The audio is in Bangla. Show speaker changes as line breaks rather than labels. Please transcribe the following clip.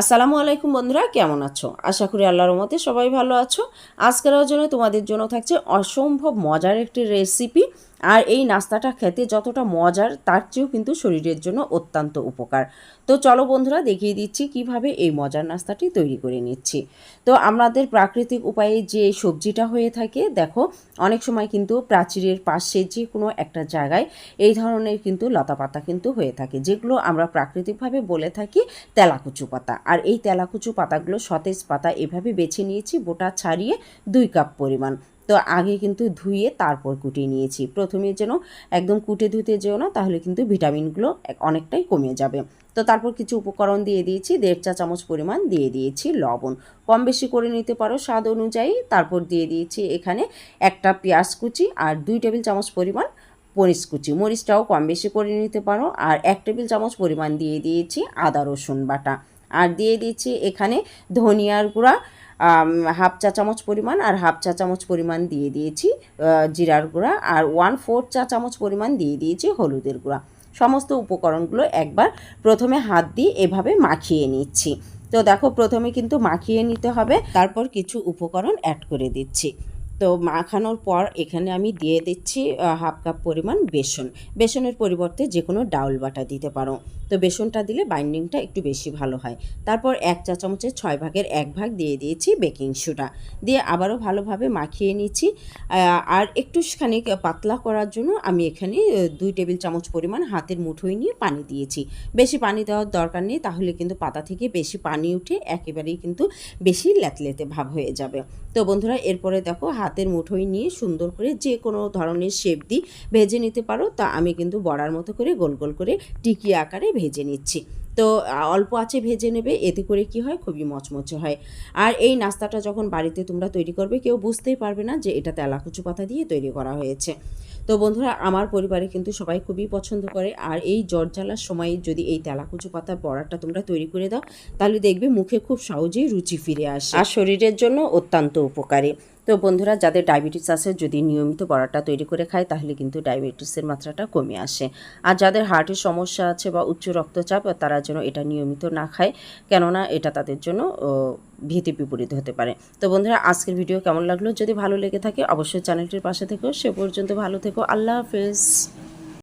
আসসালামু আলাইকুম বন্ধুরা, কেমন আছো? আশা করি আল্লাহর মতে সবাই ভালো আছো। আজকের জন্য তোমাদের জন্য থাকছে অসম্ভব মজার একটি রেসিপি আর এই নাস্তাটা খেতে যতটা মজার, তার চেয়েও কিন্তু শরীরের জন্য অত্যন্ত উপকার। তো চলো বন্ধুরা, দেখিয়ে দিচ্ছি কীভাবে এই মজার নাস্তাটি তৈরি করে নিচ্ছি। তো আমাদের প্রাকৃতিক উপায়ে যে সবজিটা হয়ে থাকে, দেখো, অনেক সময় কিন্তু প্রাচীরের পাশে যে কোনো একটা জায়গায় এই ধরনের কিন্তু লতা পাতা কিন্তু হয়ে থাকে, যেগুলো আমরা প্রাকৃতিকভাবে বলে থাকি তেলাকুচু পাতা। আর এই তেলাকুচু পাতাগুলো সতেজ পাতা এভাবে বেছে নিয়েছি, বোটা ছাড়িয়ে দুই কাপ পরিমাণ। তো আগে কিন্তু ধুয়ে তারপর কুটিয়ে নিয়েছি। প্রথমে যেন একদম কুটে ধুতে যেও না, তাহলে কিন্তু ভিটামিনগুলো অনেকটাই কমে যাবে। তো তারপর কিছু উপকরণ দিয়ে দিয়েছি, দেড় চা চামচ পরিমাণ দিয়ে দিয়েছি লবণ। কম বেশি করে নিতে পারো স্বাদ অনুযায়ী। তারপর দিয়ে দিয়েছি এখানে একটা পেঁয়াজ কুচি আর দুই টেবিল চামচ পরিমাণ মরিচ কুচি। মরিচটাও কম বেশি করে নিতে পারো। আর এক টেবিল চামচ পরিমাণ দিয়ে দিয়েছি আদা রসুন বাটা। আর দিয়ে দিচ্ছি এখানে ধনিয়ার গুঁড়া হাফ চা চামচ পরিমাণ আর হাফ চা চামচ পরিমাণ দিয়ে দিয়েছি জিরার গুঁড়া আর ওয়ান ফোর চা চামচ পরিমাণ দিয়ে দিয়েছি হলুদের গুঁড়া। সমস্ত উপকরণগুলো একবার প্রথমে হাত দিয়ে এভাবে মাখিয়ে নিচ্ছি। তো দেখো, প্রথমে কিন্তু মাখিয়ে নিতে হবে, তারপর কিছু উপকরণ অ্যাড করে দিচ্ছি। তো মাখানোর পর এখানে আমি দিয়ে দিচ্ছি হাফ কাপ পরিমাণ বেসন। বেসনের পরিবর্তে যে কোনো ডাউল বাটা দিতে পারো। তো বেসনটা দিলে বাইন্ডিংটা একটু বেশি ভালো হয়। তারপর এক চা চামচের ছয় ভাগের এক ভাগ দিয়ে দিয়েছি বেকিং সোডা। দিয়ে আবারও ভালোভাবে মাখিয়ে নিচ্ছি। আর একটুখানি পাতলা করার জন্য আমি এখানে দুই টেবিল চামচ পরিমাণ হাতের মুঠোয় নিয়ে পানি দিয়েছি। বেশি পানি দেওয়ার দরকার নেই, তাহলে কিন্তু পাতা থেকে বেশি পানি উঠে একেবারেই কিন্তু বেশি ল্যাতলেতে ভাব হয়ে যাবে। তো বন্ধুরা, এরপরে দেখো হাতের মুঠোয় নিয়ে সুন্দর করে যে কোনো ধরনের শেপ দিয়ে ভেজে নিতে পারো, তা আমি কিন্তু বড়ার মতো করে গোল গোল করে টিকি আকারে ভেজে নিচ্ছি। তো, অল্প আছে ভেজে নেবে, এতে করে কি হয়? খুবই মচমচে হয়। আর এই নাস্তাটা যখন বাড়িতে তোমরা তৈরি করবে, কেউ বুঝতেই পারবে না যে এটা তেলাকুচু পাতা দিয়ে তৈরি করা হয়েছে। তো বন্ধুরা, আমার পরিবারে কিন্তু সবাই খুবই পছন্দ করে। আর এই জ্বর জ্বালার সময় যদি এই তেলাকুচু পাতার বড়াটা তোমরা তৈরি করে দাও, তাহলে দেখবে মুখে খুব সহজেই রুচি ফিরে আসে। আর শরীরের জন্য অত্যন্ত উপকারী। তো বন্ধুরা, যাদের ডায়াবেটিস আছে, যদি নিয়মিত বড়াটা তৈরি করে খায়, তাহলে কিন্তু ডায়াবেটিসের মাত্রাটা কমে আসে। আর যাদের হার্টের সমস্যা আছে বা উচ্চ রক্তচাপ, তারা যেন এটা নিয়মিত না খায়, কেননা এটা তাদের জন্য ভীতি বিপরীত হতে পারে। তো বন্ধুরা, আজকের ভিডিও কেমন লাগল? যদি ভালো লেগে থাকে, অবশ্যই চ্যানেলটির পাশে থেকো। সে পর্যন্ত ভালো থেকো। আল্লাহ হাফেজ।